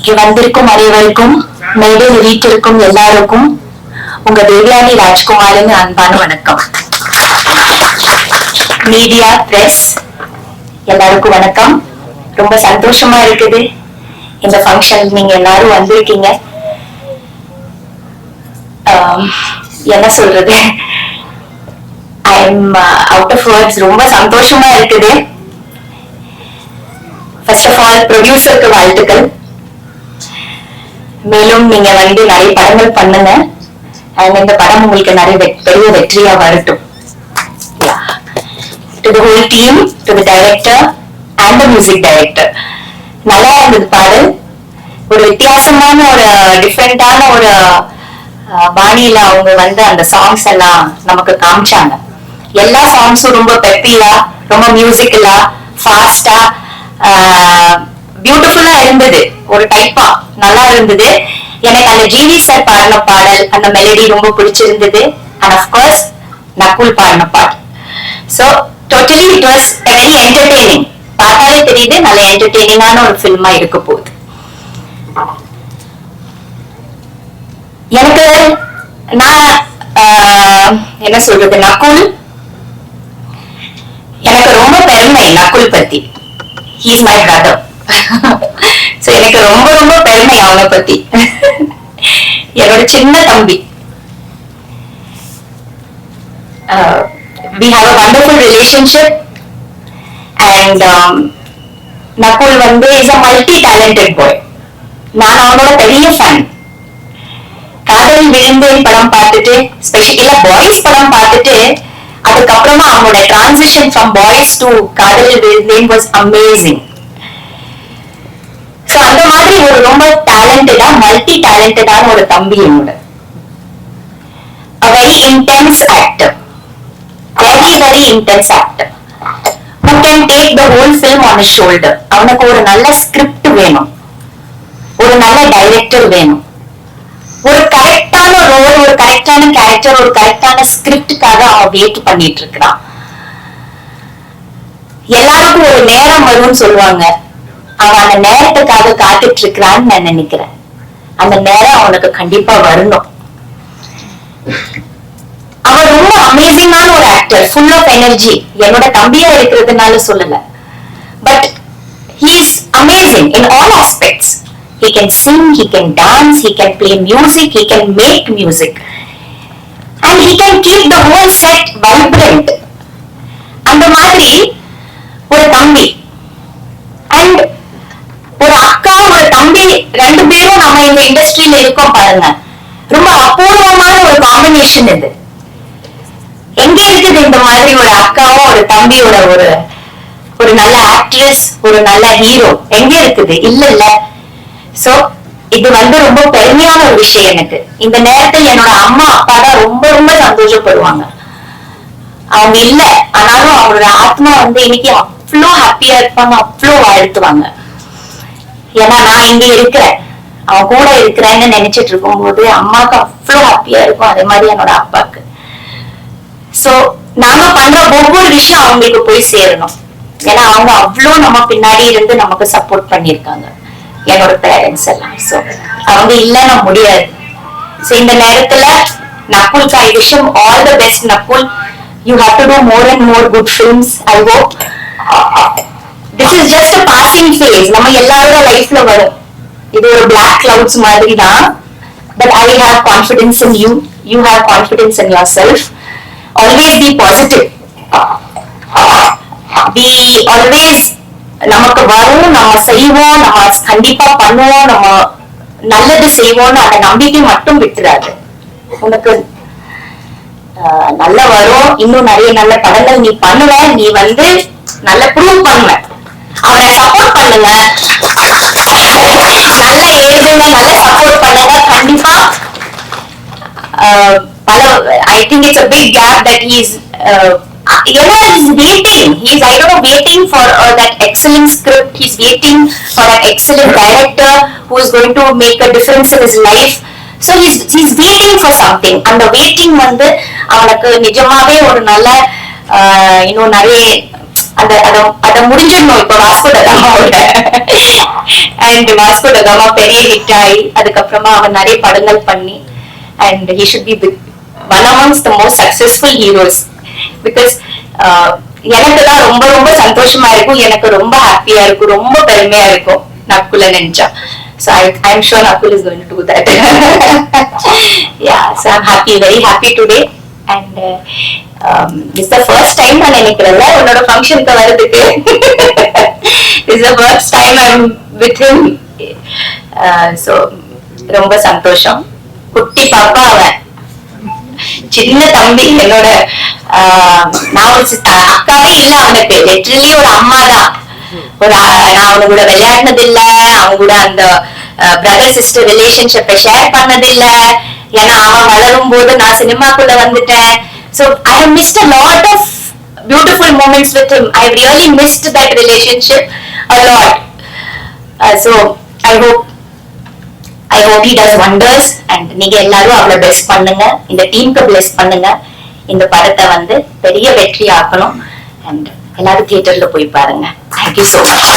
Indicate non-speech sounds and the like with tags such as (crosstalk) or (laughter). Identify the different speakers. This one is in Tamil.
Speaker 1: இங்கே வந்திருக்கும் அனைவருக்கும் மேடையில் வீட்டிற்கும் எல்லாருக்கும் உங்க தேவயானி ராஜ்குமாரின் அன்பான வணக்கம். மீடியா பிரஸ் எல்லாருக்கும் வணக்கம். ரொம்ப சந்தோஷமா இருக்குது. இந்த ஃபங்க்ஷன் நீங்க எல்லாரும் வந்திருக்கீங்க. என்ன சொல்றது? I am out of words ரொம்ப சந்தோஷமா இருக்குது. ஃபர்ஸ்ட் ஆஃப் ஆல் ப்ரொடியூசருக்கு வாழ்த்துக்கள். மேலும் நீங்க வந்து நிறைய படங்கள் பண்ணுங்க. அண்ட் இந்த படம் உங்களுக்கு நிறைய பெரிய வெற்றியா வரட்டும். To the whole team to the director and the music director நல்லா இருந்தது பாடு. ஒரு வித்தியாசமான ஒரு டிஃப்ரெண்டான ஒரு பாணியில அவங்க வந்து அந்த சாங்ஸ் எல்லாம் நமக்கு காமிச்சாங்க. எல்லா சாங்ஸும் ரொம்ப பெப்பியா ரொம்ப மியூசிக்கலா ஃபாஸ்டா பியூட்டிஃபுல்லா இருந்தது. ஒரு டைப்பா நல்லா இருந்தது. எனக்கு அந்த ஜிவி சார் பாடின பாடல் அந்த மெலடி ரொம்ப பிடிச்சிருந்தது. அண்ட் அஃப்கோர்ஸ் நக்குல் பாடின பாடல் so totally it was very entertaining பார்த்தாலே தெரியுது நல்ல என்டர்டெய்னிங்கான ஒரு ஃபில்மா இருக்க போகுது. எனக்கு நான் ஆஹ், என்ன சொல்றது நக்குல் எனக்கு ரொம்ப பெருமை நக்குல் பத்தி. ஹீஸ் மை பிரதர் எனக்கு ரொம்ப ரொம்ப பெருமை அவனை பத்தி. என்னோட சின்ன தம்பி. We have a wonderful relationship and Nakul வந்து is a multi talented boy நான் அவனோட பெரிய ஃபேன் காதல் விழுந்தேன் படம் பார்த்துட்டு ஸ்பெஷலா பாய்ஸ் படம் பார்த்துட்டு அதுக்கப்புறமா அவனோட டிரான்சிஷன் ஃப்ரம் பாய்ஸ் டு காதல் விழுந்தேன் வாஸ் அமேசிங் மாதிரி ஒரு ரொம்ப டேலண்டடா மல்டி டேலண்டடான ஒரு தம்பி என்னோட. Very intense actor very very intense actor who can take the whole whole on shoulder அவனுக்கு ஒரு நல்ல ஸ்கிரிப்ட் வேணும். ஒரு நல்ல டைரக்டர் வேணும். ஒரு கரெக்டான ரோல் ஒரு கரெக்டான கேரக்டர் ஒரு கரெக்டான ஸ்கிரிப்டுக்காக அவன் வெயிட் பண்ணிட்டு இருக்கிறான். எல்லாருக்கும் ஒரு நேரம் வரும்னு சொல்லுவாங்க. அவன் அந்த நேரத்துக்காக காத்துட்டு இருக்கிறான்னு நான் நினைக்கிறேன். அந்த நேரம் அவனுக்கு கண்டிப்பா வரணும். அவன் ரொம்ப அமேசிங்கான ஒரு ஆக்டர் ஃபுல் ஆஃப் எனர்ஜி என்னோட தம்பியா இருக்கிறதுனால சொல்லல. But he's is in all all aspects. He can sing he can dance he can play music he can make music. And he can keep the whole set அந்த மாதிரி ஒரு தம்பி அண்ட் ஒரு அக்கா ஒரு தம்பி ரெண்டு பேரும் நம்ம இந்த இண்டஸ்ட்ரியில இருக்கோம் பாருங்க. ரொம்ப அபூர்வமான ஒரு காம்பினேஷன் இது. எங்க இருக்குது இந்த மாதிரி ஒரு அக்காவும் ஒரு தம்பியோட ஒரு ஒரு நல்ல ஆக்ட்ரஸ் ஒரு நல்ல ஹீரோ எங்க இருக்குது? இல்ல இல்ல சோ இது வந்து ரொம்ப பெருமையான ஒரு விஷயம் எனக்கு. இந்த நேரத்தில் என்னோட அம்மா அப்பா தான் ரொம்ப ரொம்ப சந்தோஷப்படுவாங்க. அவங்க இல்ல ஆனாலும் அவங்களோட ஆத்மா வந்து இன்னைக்கு அவ்வளோ ஹாப்பியா இருப்பாங்க அவ்வளோ வாழ்த்துவாங்க. ஏன்னா நான் இங்க இருக்கிறேன். அவன் கூட இருக்கிறேன்னு நினைச்சிட்டு இருக்கும்போது அம்மாவுக்கு அவ்வளோ ஹாப்பியா இருக்கும். அதே மாதிரி என்னோட அப்பாவுக்கு. சோ நாம பண்ற ஒவ்வொரு விஷயம் அவங்களுக்கு போய் சேரணும். ஏன்னா அவங்க அவ்வளோ நம்ம பின்னாடி இருந்து நமக்கு சப்போர்ட் பண்ணியிருக்காங்க. என்னோட பேரண்ட்ஸ் எல்லாம். சோ அவங்க இல்லைன்னா முடியாது. சோ இந்த நேரத்துல Nakul I wish him all the best Nakul. You have to do more and more good films I hope this is just a passing phase நம்ம எல்லாரோட லைஃப்ல வரும். இது ஒரு பிளாக் கிளவுட்ஸ் மாதிரி தான் but I have confidence in you you have confidence in yourself always be positive be always நமக்கு வரும் நம்ம செய்வோம் நம்ம கண்டிப்பா பண்ணுவோம் நம்ம நல்லது செய்வோம்னு அந்த நம்பிக்கை மட்டும் விட்டுறாது. உனக்கு ஆஹ், நல்ல வரும் இன்னும் நிறைய நல்ல படங்கள் நீ பண்ணுவ நீ வந்து நல்ல ப்ரூவ் பண்ணுவ. அவரை சப்போர்ட் பண்ணுங்க நல்ல எழுதுங்க நல்ல சப்போர்ட் பண்ணுங்க கண்டிப்பா uh, பல I think it's a big gap that he is uh, ஏன்னா he's waiting he's I don't know waiting for uh, that excellent script he's waiting for that excellent director who is going to make a difference in his life so he's he's waiting for something அந்த waiting வந்து அவனுக்கு நிஜமாவே ஒரு நல்ல uh, இன்னும் நிறைய அந்த அத அத முடிஞ்சிடணும் இப்ப வாஸ்கோ டகாமாவோட அண்ட் வாஸ்கோ டகாமா பெரிய ஹிட் ஆகி அதுக்கப்புறமா அவன் நிறைய படங்கள் பண்ணி and he should be one amongst the most successful heroes because எனக்கு தான் ரொம்ப ரொம்ப சந்தோஷமா இருக்கும். எனக்கு ரொம்ப ஹாப்பியா இருக்கும். ரொம்ப பெருமையா இருக்கும். நக்குல நினைச்சா So I, I'm sure Nakul is going to do that. (laughs) yeah, so I'm happy, very happy today. And uh, um, this the first time நான் நினைக்கிறேன்ல உன்னோட ஃபங்க்ஷனுக்கு வர்றதுக்கு. It's the first time time I'm with him. Uh, ரொம்ப சந்தோஷம். குட்டி பாப்பா அவன். சின்ன தம்பி என்னோட ஆஹ், நான் ஒரு அக்காவே இல்ல அவனுக்கு லிட்டரலி ஒரு அம்மா தான் ஒரு நான் அவனு கூட விளையாடினது இல்ல அவன் கூட அந்த பிரதர் சிஸ்டர் ரிலேஷன்ஷிப்பை ஷேர் பண்ணது இல்ல ஏன்னா அவன் வளரும் போது நான் சினிமாக்குள்ள வந்துட்டேன். So I missed a lot of beautiful moments with him I really missed that relationship a lot so I hope I hope he does wonders and நீங்க எல்லாரும் அவளை பிளஸ் பண்ணுங்க. இந்த டீமுக்கு பிளஸ் பண்ணுங்க. இந்த படத்தை வந்து பெரிய வெற்றி ஆக்கணும் அண்ட் எல்லாரும் தியேட்டர்ல போய் பாருங்க. Thank you so much